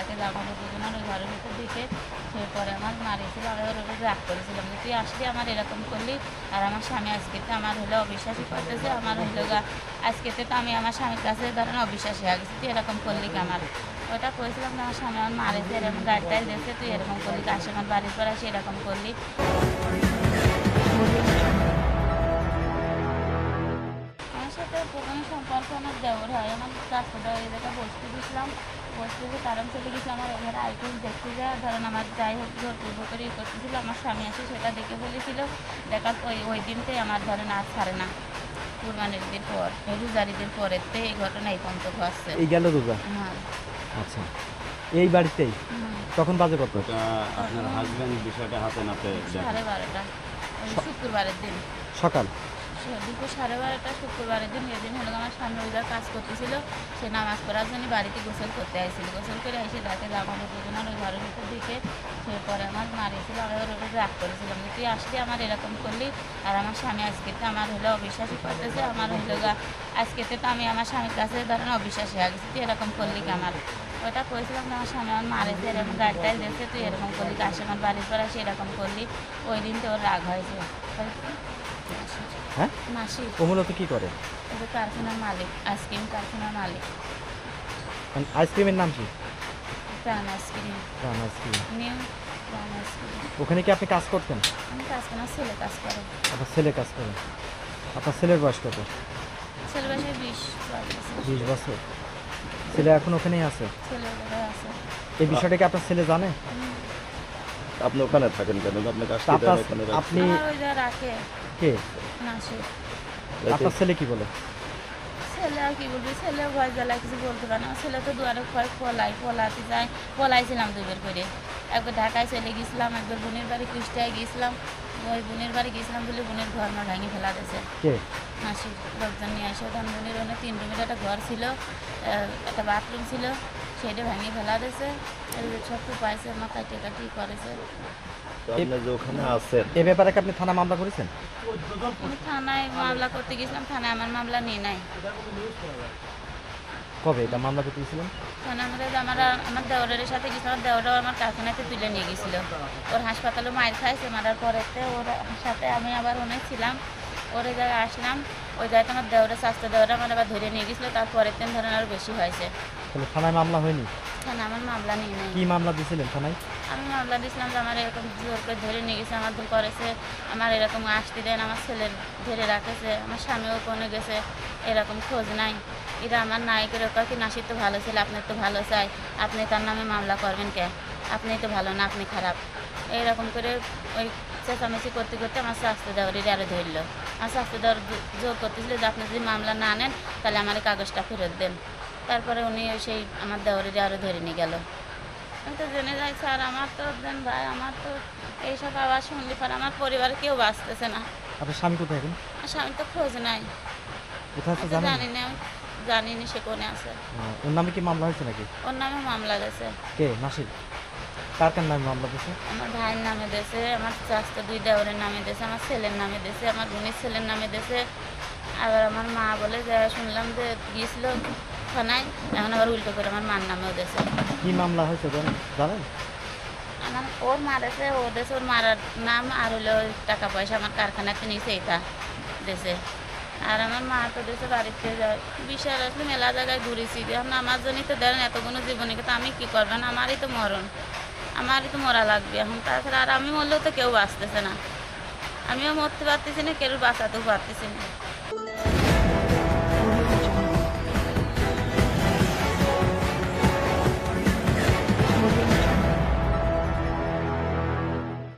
ডাকে জামানো দুজনের ওই ঘরের ভিতর দিকে পরে আমার মারিয়েছিল আমি ওর উপরে রাগ করেছিলাম যে তুই আসলি আমার এরকম করলি আর আমার স্বামী আজকে তো আমার হলো অবিশ্বাসী করতেছে, আমার হলো আজকে তো আমি আমার স্বামীর কাছে ধরেন অবিশ্বাসী হয়ে গেছি, তুই এরকম করলি কি আমার ওটা করেছিলাম যে আমার স্বামী আমার মারেছে এরকম গাড়িটাই দিয়েছে, তুই এরকম করলি কাশি আমার বাড়ির পর আসি এরকম করলি। আমার সাথে প্রথমে সম্পর্ক আমার দেওয়ার হয়, আমার রাস্তাটা ওই জায়গায় বসতে দিয়েছিলাম। বসতে কারণ চলে গেছি আমার এখানে আইটেম দেখতে যায় ধরেন আমার যাই হোক জোর পূর্ব করে ইয়ে করতেছিল আমার স্বামী আছে সেটা দেখে বলেছিল দেখার ওই ওই দিনটাই আমার ধরেন আর ছাড়ে না। কুরবানির দিন পর রোজারি দিন পরের থেকে এই ঘটনা এই পর্যন্ত ঘটছে। এই গেল রোজা? হ্যাঁ। আচ্ছা। এই বাড়িতেই? তখন বাজে কত? আপনার হাজবেন্ড বিষয়টা হাতে নাতে সাড়ে বারোটা শুক্রবারের দিন। সকাল? দুপুর সাড়ে বারোটা শুক্রবারের দিন এদিন হলো আমার স্বামী ওইদার কাজ করতেছিল। সে নামাজ পড়ার জন্য বাড়িতে গোসল করতে আসছিল গোসল করে এসে যে আমার দুজনের ওই ঘরের ভিতর দিকে সে পরে আমার মারিয়েছিল আমি ওর উপরে রাগ করেছিলাম তুই আসলি আমার এরকম করলি আর আমার স্বামী আজকে তো আমার হলো অবিশ্বাসই করতেছে। আমার হইল গা, আজকে তো আমি আমার স্বামীর কাছে ধরেন অবিশ্বাসী হয়ে গেছি। তুই এরকম করলি কি আমার ওটা করেছিলাম যে আমার স্বামী আমার মারেছে এরকম গাড়িটাই দিয়েছে তুই এরকম করলি কাশি আমার বাড়ির পর আসি এরকম করলি ওই দিন তো ওর রাগ হয়েছে। হ্যাঁ? মাসি। ও মূলত কি করে? এটা কারখানার মালিক আইসক্রিম কারখানার মালিক। মানে আইসক্রিমের নাম কি? Pran ice cream run ice cream new Pran ice cream ওখানে কি আপনি কাজ করতেন? আমি কাজ করি না ছেলে কাজ করে। আপনার ছেলে কাজ করে। আপনার ছেলের বয়স কত? ছেলে বয়সে বিশ বিশ বছর। ছেলে এখন ওখানেই আছে? ছেলে ঘরে আছে। এই বিষয়টা কি আপনার ছেলে জানে? আপনি ওখানে থাকেন কেন? আপনি কাজ তা আপনার আপনি আমার ওই যা রাখে। কে? আপনার ছেলে কি বলে? ছেলে আর কি বলবি? ছেলে ভয় জ্বালা কিছু বলতে পারে না। ছেলে তো দুয়ারে ভয় পলাই পলাতে যায়। পলাইছিলাম দুবার করে। একবার ঢাকায় চলে গেছিলাম একবার বোনের বাড়ি কুষ্টায় গেছিলাম। ওই বোনের বাড়ি গেছিলাম বলে বোনের ঘর না ভেঙে ফেলা দিয়েছে। কে? হাসির লোকজন নিয়ে আসে। ধানমন্ডির ওখানে তিন রুমের একটা ঘর ছিল আহ, একটা বাথরুম ছিল সেটা ভেঙে ফেলা দিয়েছে। সব পাইছে মাথায় টেকাটি করেছে। আপনি যে ওখানে আছেন। এ ব্যাপারে আপনি থানা মামলা করেছেন? আমি থানায় মামলা করতে গেছিলাম থানায় আমার মামলা নিয়ে নাই। কবে এটা মামলা করতে গেছিলেন? আমরা আমার আমার দেওরের সাথে গেছিলাম আমার দেওরাও আমার কারখানাতে তুলে নিয়ে গেছিল। ওর হাসপাতালে মায়ের খাইছে মারার পরেতে ওর সাথে আমি আবার অনেক ছিলাম। ওর জায়গায় আসলাম ওই জায়গায় আমার দেওরের স্বাস্থ্য দেওরা আমার আবার ধরে নিয়ে গেছিল তারপরের দিন ধরেন আরও বেশি হয়েছে। তাহলে থানায় মামলা হয়নি? থানা আমার মামলা নিয়ে নেয় কি মামলা দিয়েছিলেন থানায়? আমি মামলা দিয়েছিলাম যে আমার এরকম জোর করে ধরে নিয়ে গেছে আমার দু করেছে আমার এরকম আসতে দেন আমার ছেলের ধরে রাখেছে আমার স্বামীও কোনে গেছে এরকম খোঁজ নাই। এরা আমার নায়কের ওপর কি নাসির তো ভালো ছিল আপনার তো ভালো চাই। আপনি তার নামে মামলা করবেন কে? আপনি তো ভালো না আপনি খারাপ। এইরকম করে ওই চেঁচামেচি করতে করতে আমার স্বাস্থ্য দেওয়ারের আরও ধরল। আমার স্বাস্থ্য দেওয়ার জোর করতেছিল যে আপনি যদি মামলা না নেন তাহলে আমার এই কাগজটা ফেরত দেন। তারপরে উনি সেই আমার দেওয়ারের আরও ধরে নিয়ে গেল। আমি তো জেনে যাই স্যার আমার তো দেন ভাই আমার তো এইসব আবার শুনলে পর আমার পরিবার কেউ বাঁচতেছে না। আপনার স্বামী কোথায় এখন? স্বামী তো খোঁজ নাই। জানি না জানি না সে কোনে আছে। ওর নামে কি মামলা হয়েছে নাকি? ওর নামে মামলা গেছে কে? নাসির? কার কার নামে মামলা দিয়েছে? আমার ভাইয়ের নামে দেশে আমার চাষতো দুই দেওরের নামে দেশে আমার ছেলের নামে দেশে আমার বোনের ছেলের নামে দেশে আবার আমার মা বলে যে শুনলাম যে গিয়েছিল থানায় এখন আবার উল্টো করে আমার মার নামেও দেশে কি মামলা হয়েছে জানেন? জানেন? আমার ওর মারেছে ও দেশে ওর মারার নাম আর হলো টাকা পয়সা আমার কারখানাতে নিয়েছে এটা দেশে আর আমার মা তো দেশে বাড়িতে যায়। বিশাল আসলে মেলা জায়গায় ঘুরেছি। এখন আমার জন্যই তো দেন এতগুলো জীবনে, কিন্তু আমি কী করবেন আমারই তো মরণ। আমারই তো মরা লাগবে এখন। তাছাড়া আর আমি মরলেও তো কেউ বাঁচতেছে না। আমিও মরতে পারতেছি না, কেউ বাঁচাতেও পারতেছি না।